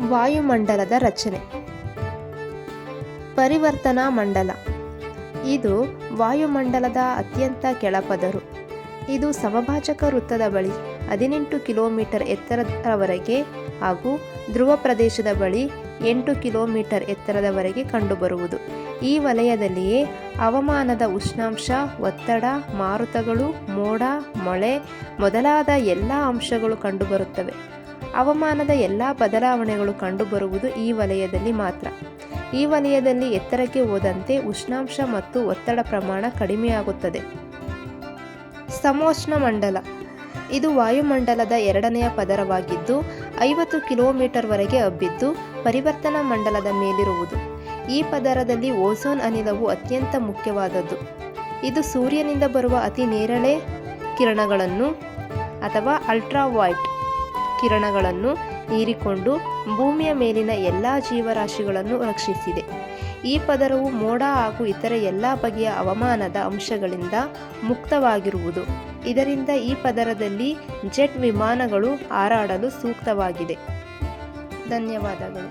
ವಾಯುಮಂಡಲದ ರಚನೆ. ಪರಿವರ್ತನಾ ಮಂಡಲ. ಇದು ವಾಯುಮಂಡಲದ ಅತ್ಯಂತ ಕೆಳಪದರು. ಇದು ಸಮಭಾಜಕ ವೃತ್ತದ ಬಳಿ ಹದಿನೆಂಟು ಕಿಲೋಮೀಟರ್ ಎತ್ತರದವರೆಗೆ ಹಾಗೂ ಧ್ರುವ ಪ್ರದೇಶದ ಬಳಿ ಎಂಟು ಕಿಲೋಮೀಟರ್ ಎತ್ತರದವರೆಗೆ ಕಂಡುಬರುವುದು. ಈ ವಲಯದಲ್ಲಿಯೇ ಹವಾಮಾನದ ಉಷ್ಣಾಂಶ, ಒತ್ತಡ, ಮಾರುತಗಳು, ಮೋಡ, ಮಳೆ ಮೊದಲಾದ ಎಲ್ಲ ಅಂಶಗಳು ಕಂಡುಬರುತ್ತವೆ. ಹವಾಮಾನದ ಎಲ್ಲ ಬದಲಾವಣೆಗಳು ಕಂಡುಬರುವುದು ಈ ವಲಯದಲ್ಲಿ ಮಾತ್ರ. ಈ ವಲಯದಲ್ಲಿ ಎತ್ತರಕ್ಕೆ ಹೋದಂತೆ ಉಷ್ಣಾಂಶ ಮತ್ತು ಒತ್ತಡ ಪ್ರಮಾಣ ಕಡಿಮೆಯಾಗುತ್ತದೆ. ಸಮೋಷ್ಣ ಮಂಡಲ. ಇದು ವಾಯುಮಂಡಲದ ಎರಡನೆಯ ಪದರವಾಗಿದ್ದು, ಐವತ್ತು ಕಿಲೋಮೀಟರ್ವರೆಗೆ ಹಬ್ಬಿದ್ದು, ಪರಿವರ್ತನಾ ಮಂಡಲದ ಮೇಲಿರುವುದು. ಈ ಪದರದಲ್ಲಿ ಓಝೋನ್ ಅನಿಲವು ಅತ್ಯಂತ ಮುಖ್ಯವಾದದ್ದು. ಇದು ಸೂರ್ಯನಿಂದ ಬರುವ ಅತಿ ನೇರಳೆ ಕಿರಣಗಳನ್ನು ಅಥವಾ ಅಲ್ಟ್ರಾವೈಟ್ ಕಿರಣಗಳನ್ನು ಹೀರಿಕೊಂಡು ಭೂಮಿಯ ಮೇಲಿನ ಎಲ್ಲ ಜೀವರಾಶಿಗಳನ್ನು ರಕ್ಷಿಸಿದೆ. ಈ ಪದರವು ಮೋಡ ಹಾಗೂ ಇತರ ಎಲ್ಲ ಬಗೆಯ ಹವಾಮಾನದ ಅಂಶಗಳಿಂದ ಮುಕ್ತವಾಗಿರುವುದು. ಇದರಿಂದ ಈ ಪದರದಲ್ಲಿ ಜೆಟ್ ವಿಮಾನಗಳು ಹಾರಾಡಲು ಸೂಕ್ತವಾಗಿದೆ. ಧನ್ಯವಾದಗಳು.